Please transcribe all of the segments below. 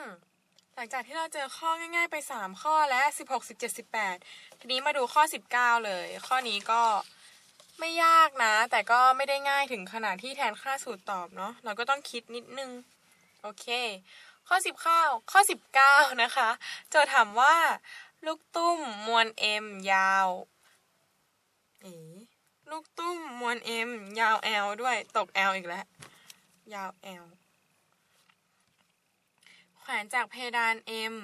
อืมหลังจากที่เราเจอข้อง่ายๆไป 3 ข้อและ 16 17 18 ทีนี้มาดูข้อ 19 เลย ข้อนี้ก็ไม่ยากนะ แต่ก็ไม่ได้ง่ายถึงขนาดที่แทนค่าสูตรตอบเนาะเราก็ต้องคิดนิดนึง โอเค ข้อ10ข้าข้อ 19 นะคะ โจทย์ถามว่า ลูกตุ้มมวล m ยาวเอ๋ลูกตุ้มมวล m ยาว l ด้วยตก l อีกแล้ว ยาว l แขวนจากเพดาน M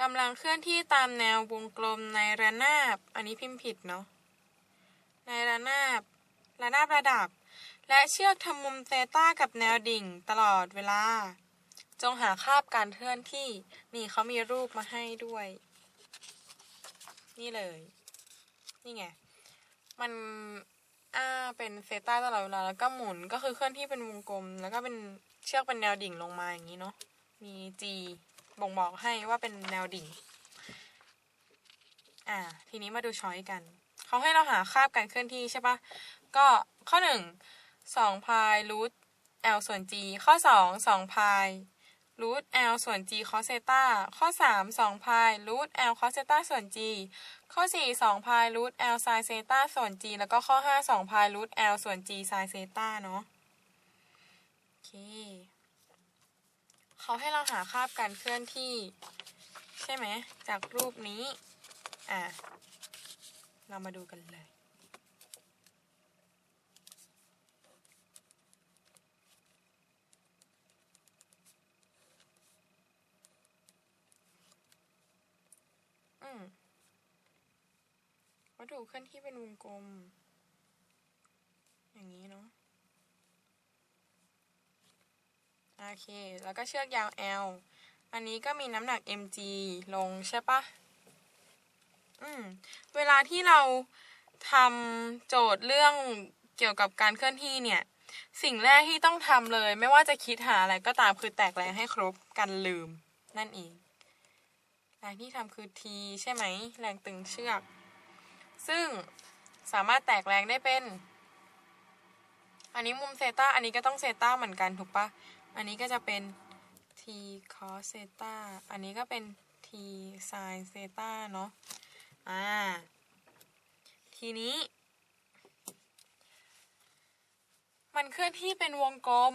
กำลังเคลื่อนที่ตามแนววงกลมในระนาบ อันนี้พิมพ์ผิดเนาะ ในระนาบ ระนาบระดับ และเชือกทำมุมเซต้ากับแนวดิ่งตลอดเวลา จงหาคาบการเคลื่อนที่ นี่เขามีรูปมาให้ด้วย นี่เลย นี่ไง มันอ่าเป็นเซต้าตลอดเวลา แล้วก็หมุน ก็คือเคลื่อนที่เป็นวงกลม แล้วก็เป็นเชือกเป็นแนวดิ่งลงมาอย่างนี้เนาะ มี G บ่งบอกให้ว่าเป็นแนวดิ่ง อ่า ทีนี้มาดูช้อยกันเขาให้เราหาคาบการเคลื่อนที่ใช่ปะก็ข้อหนึ่งสองพายรูท l ส่วน g ข้อสองสองพายรูท l ส่วน g คอสเซต้าข้อสามสองพายรูท l คอสเซต้าส่วน g ข้อสี่สองพายรูท l ไซเซต้าส่วน g แล้วก็ข้อห้าสองพายรูท l ส่วน g ไซเซต้าเนาะโอเค เขาให้เราหาคาบการเคลื่อนที่ ใช่ไหม จากรูปนี้ อะ เรามาดูกันเลย อืมวัตถุเคลื่อนที่เป็นวงกลม อย่างนี้เนาะ โอ เค แล้วก็เชือกยาว L อันนี้ก็มีน้ำหนัก mg ลงใช่ปะอืม เวลาที่เราทำโจทย์เรื่องเกี่ยวกับการเคลื่อนที่เนี่ย สิ่งแรกที่ต้องทำเลย ไม่ว่าจะคิดหาอะไรก็ตามคือแตกแรงให้ครบกันลืม นั่นเองแรงที่ทำคือ T ใช่ไหม แรงตึงเชือก ซึ่งสามารถแตกแรงได้เป็น อันนี้มุมเซต้าอันนี้ก็ต้องเซต้าเหมือนกันถูกปะ อันนี้ก็จะเป็น t cos เซตาอันนี้ก็เป็น t sin เซตาเนาะ อ่า ทีนี้ มันเคลื่อนที่เป็นวงกลม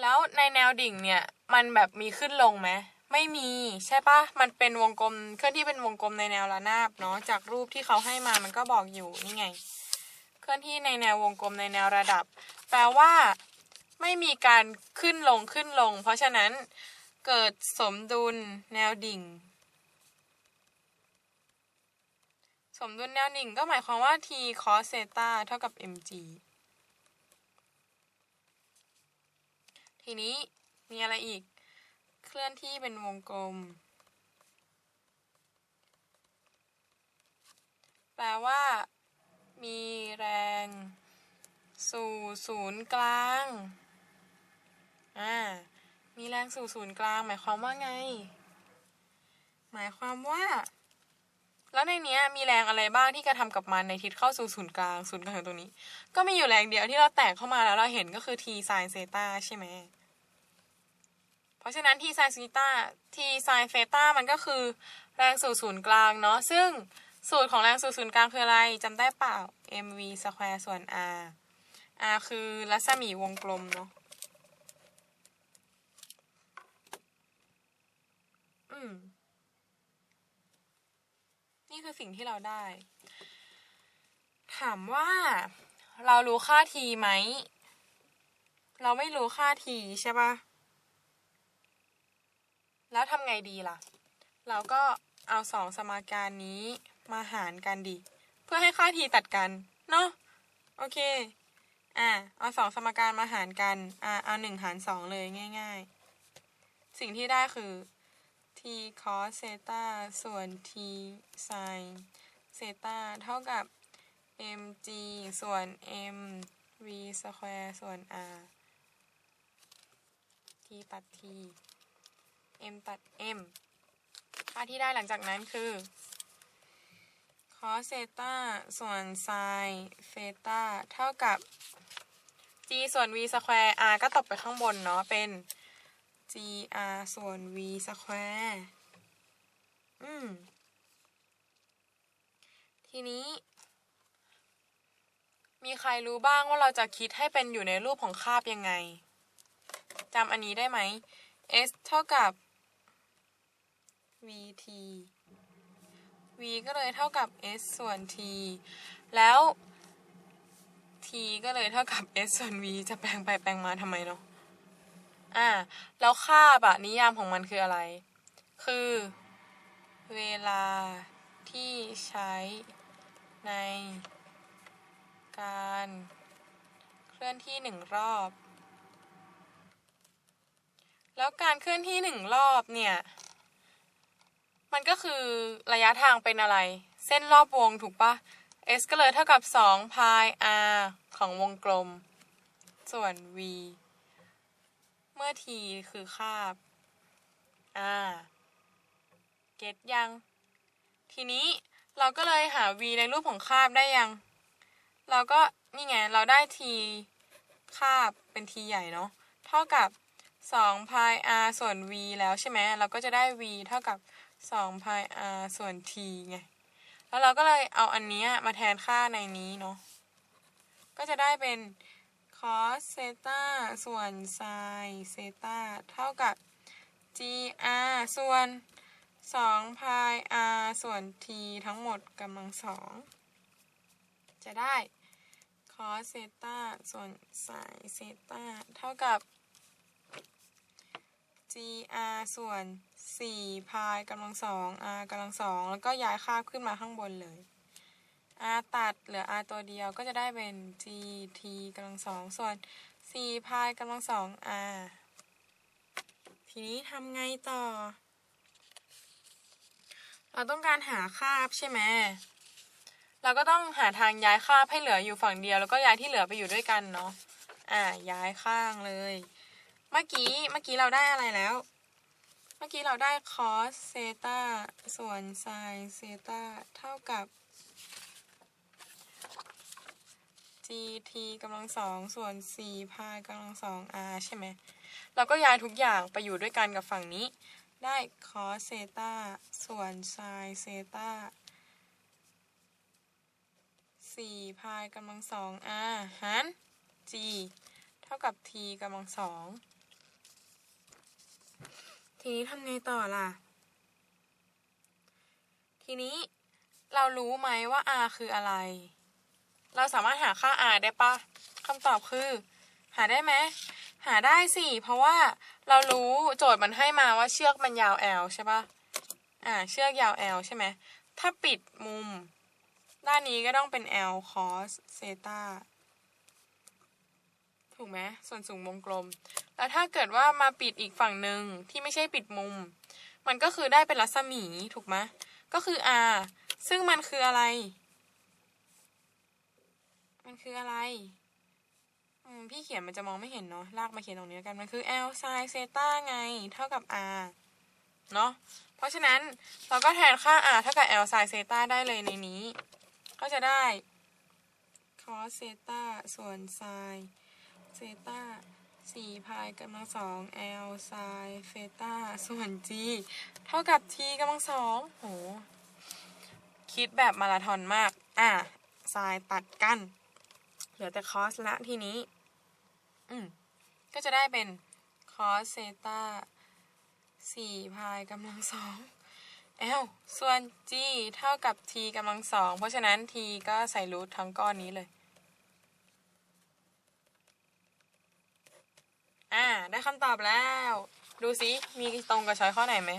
แล้วในแนวดิ่งเนี่ย มันแบบมีขึ้นลงไหม ไม่มีใช่ปะมันเป็นวงกลม เคลื่อนที่เป็นวงกลมในแนวระนาบเนาะ จากรูปที่เขาให้มา มันก็บอกอยู่นี่ไง เคลื่อนที่ในแนววงกลมในแนวระดับ แปลว่า ไม่มีการขึ้นลงขึ้นลง เพราะฉะนั้นเกิดสมดุลแนวดิ่ง สมดุลแนวดิ่งก็หมายความว่า t cos เซตาเท่ากับ mg ทีนี้มีอะไรอีก เคลื่อนที่เป็นวงกลม แปลว่า มีแรง สู่ศูนย์กลาง อ่า มีแรงสู่ศูนย์กลาง หมายความว่าไง หมายความว่า แล้วในเนี้ย มีแรงอะไรบ้างที่กระทำกับมันในทิศเข้าสู่ศูนย์กลาง ศูนย์กลางตรงนี้ ก็มีอยู่แรงเดียวที่เราแตกเข้ามาแล้วเราเห็นก็คือ t sin เซตาใช่ไหม เพราะฉะนั้น t sin เซตา t sin เซตามันก็คือ แรงสู่ศูนย์กลางเนาะ ซึ่งสูตรของแรงสู่ศูนย์กลางคืออะไรจำได้เปล่า mv สแควร์ส่วน r r คือรัศมีวงกลมเนาะ อืม นี่คือสิ่งที่เราได้ ถามว่า เรารู้ค่า t ไหม เราไม่รู้ค่า t ใช่ปะแล้วทำไงดีล่ะ เราก็เอาสองสมการนี้มาหารกันดิ เพื่อให้ค่า t ตัดกัน เนาะโอเค อะเอาสองสมการมาหารกัน อะเอาหนึ่งหารสองเลยง่าย ๆ สิ่งที่ได้คือ t cos เซตาส่วน t sin เซตาเท่ากับ mg ส่วน m v สแควร์ส่วน r t ตัด t m ตัด m ค่าที่ได้หลังจากนั้นคือ cos เซตาส่วน sin เซตาเท่ากับ g ส่วน v สแควร์ r ก็ตกไปข้างบนเนาะเป็น gr ส่วน v square อืม ทีนี้ มีใครรู้บ้างว่าเราจะคิดให้เป็นอยู่ในรูปของคาบยังไง จำอันนี้ได้ไหม s เท่ากับ vt v ก็เลยเท่ากับ s ส่วน t แล้ว t ก็เลยเท่ากับ s ส่วน v จะแปลงไปแปลงมาทำไมเนาะ อ่า แล้วคาบอะนิยามของมันคืออะไร คือ เวลาที่ใช้ใน การเคลื่อนที่หนึ่งรอบ แล้วการเคลื่อนที่หนึ่งรอบเนี่ย มันก็คือระยะทางเป็นอะไร เส้นรอบวงถูกปะ s ก็เลยเท่ากับ2 pi r ของวงกลม ส่วน v เมื่อ t คือคาบ อ่า เก็ตยัง ทีนี้เราก็เลยหา v ในรูปของคาบได้ยัง เราก็นี่ไง เราได้ t คาบเป็น t ใหญ่เนาะ เท่ากับ2 pi r ส่วน v แล้วใช่ไหม เราก็จะได้ v เท่ากับ2 pi r ส่วน t ไง แล้วเราก็เลยเอาอันนี้มาแทนค่าในนี้เนาะ ก็จะได้เป็น cos เซตาส่วน sin เซตาเท่ากับ gr ส่วน2 pi r ส่วน t ทั้งหมดกำลังสองจะได้ cos เซตาส่วน sin เซตาเท่ากับ gr ส่วน4 pi กำลังสอง r กำลังสองแล้วก็ย้ายค่าขึ้นมาข้างบนเลย r ตัดเหลือ r ตัวเดียวก็จะได้เป็น gt กำลังสองส่วน4 pi กำลังสอง r ทีนี้ทำไงต่อ เราต้องการหาคาบใช่ไหมเราก็ต้องหาทางย้ายคาบให้เหลืออยู่ฝั่งเดียว แล้วก็ย้ายที่เหลือไปอยู่ด้วยกันเนาะอ่าย้ายข้างเลย เมื่อกี้เมื่อกี้เราได้อะไรแล้ว เมื่อกี้เราได้ cos เซตาส่วน sin เซตาเท่ากับ gt กำลังสองส่วน4 pi กำลังสอง r ใช่ไหม เราก็ย้ายทุกอย่างไปอยู่ด้วยกันกับฝั่งนี้ ได้ cos เซตาส่วน sin เซตา4 pi กำลังสอง r หาร g เท่ากับ t กำลังสอง ทีนี้ทำไงต่อล่ะ ทีนี้เรารู้ไหมว่า r คืออะไร เราสามารถหาค่า r ได้ปะคำตอบคือ หาได้ไหมหาได้สิเพราะว่าเรารู้โจทย์มันให้มาว่าเชือกมันยาว L ใช่ปะอ่าเชือกยาว L ใช่ไหมถ้าปิดมุม ด้านนี้ก็ต้องเป็น L cos เซตาถูกไหมส่วนสูงวงกลม แล้วถ้าเกิดว่ามาปิดอีกฝั่งหนึ่งที่ไม่ใช่ปิดมุม มันก็คือได้เป็นรัศมีถูกไหมก็คือ R ซึ่งมันคืออะไร มันคืออะไร อืม พี่เขียนมันจะมองไม่เห็นเนาะ ลากมาเขียนตรงนี้แล้วกัน มันคือ L sin เซต้าไง เท่ากับ R เนาะ เพราะฉะนั้นเราก็แทนค่า R เท่ากับ L sin เซต้าได้เลยในนี้ ก็จะได้ cos เซต้าส่วน sin เซต้า4พายกำลังสอง L sin เซต้าส่วน G เท่ากับ T กำลังสองโห คิดแบบมาราธอนมาก อะ sin ตัดกัน เหลือแต่ cos ละทีนี้ อืม ก็จะได้เป็น cos เซตา4พายกำลังสอง L ส่วน G เท่ากับ T กำลังสอง เพราะฉะนั้น T ก็ใส่รูททั้งก้อนนี้เลย อ่า ได้คำตอบแล้ว ดูสิ มีตรงกับช้อยข้อไหนไหม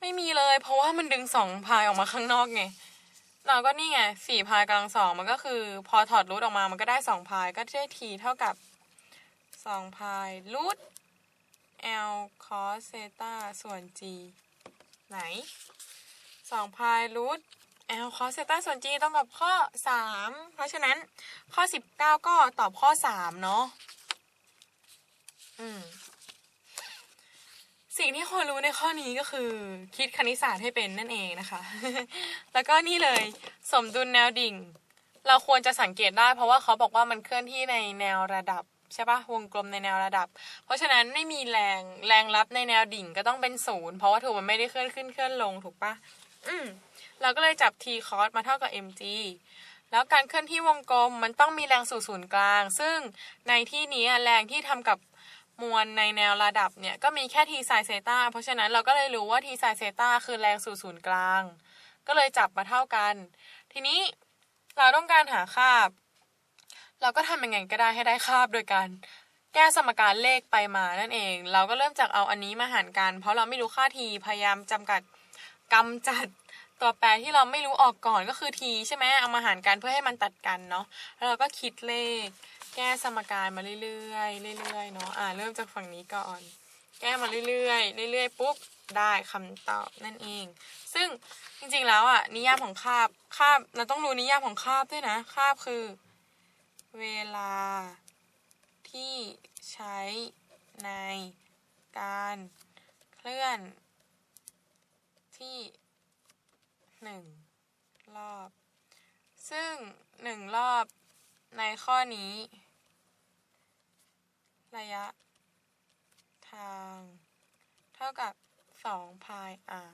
ไม่มีเลย เพราะว่ามันดึงสองพายออกมาข้างนอกไง เราก็นี่ไงสี่พายกำลังสองมันก็คือ พอถอดรูทออกมามันก็ได้สองพายก็ได้ทีเท่ากับสองพายรูท L cos เซตาส่วน G ไหนสองพายรูท L cos เซตาส่วน G ต้องกับข้อสามเพราะฉะนั้นข้อสิบเก้าก็ตอบข้อสามเนาะอืม สิ่งที่ควรรู้ในข้อนี้ก็คือ คิดคณิตศาสตร์ให้เป็นนั่นเองนะคะ แล้วก็นี่เลยสมดุลแนวดิ่ง เราควรจะสังเกตได้เพราะว่าเขาบอกว่ามันเคลื่อนที่ในแนวระดับใช่ปะวงกลมในแนวระดับ เพราะฉะนั้นไม่มีแรงแรงรับในแนวดิ่งก็ต้องเป็นศูนย์เพราะว่าถูกมันไม่ได้เคลื่อนขึ้นเคลื่อนลงถูกปะอืมเราก็เลยจับ t cos มาเท่ากับ mg แล้วการเคลื่อนที่วงกลมมันต้องมีแรงสู่ศูนย์กลาง ซึ่งในที่นี้แรงที่ทำกับ มวลในแนวระดับเนี่ยก็มีแค่ t ไซเซตาเพราะฉะนั้นเราก็เลยรู้ว่า t ไซเซตาคือแรงสู่ศูนย์กลาง ก็เลยจับมาเท่ากัน ทีนี้เราต้องการหาคาบ เราก็ทำยังไงก็ได้ให้ได้คาบโดยการแก้สมการเลขไปมานั่นเอง เราก็เริ่มจากเอาอันนี้มาหารกัน เพราะเราไม่รู้ค่า t พยายามจำกัดกำจัดตัวแปรที่เราไม่รู้ออกก่อนก็คือ t ใช่ไหมเอามาหารกันเพื่อให้มันตัดกันเนาะแล้วเราก็คิดเลข แก้สมการมาเรื่อยๆเรื่อยๆเนาะอ่าเริ่มจากฝั่งนี้ก่อน แก้มาเรื่อยๆเรื่อยๆปุ๊บได้คำตอบนั่นเอง ซึ่งจริงๆแล้วอะนิยามของคาบคาบเราต้องรู้นิยามของคาบด้วยนะคาบคือ เวลาที่ใช้ในการเคลื่อนที่หนึ่งรอบ ซึ่งหนึ่งรอบในข้อนี้ ระยะทาง เท่ากับ2พาย r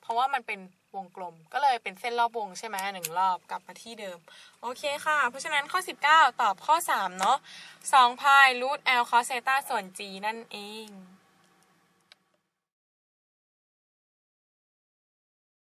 เพราะว่ามันเป็นวงกลม ก็เลยเป็นเส้นรอบวงใช่ไหมหนึ่งรอบกลับมาที่เดิม โอเคค่ะ เพราะฉะนั้นข้อ 19 ตอบข้อ 3 เนาะ2พายรูท l cos เซตาส่วน g นั่นเอง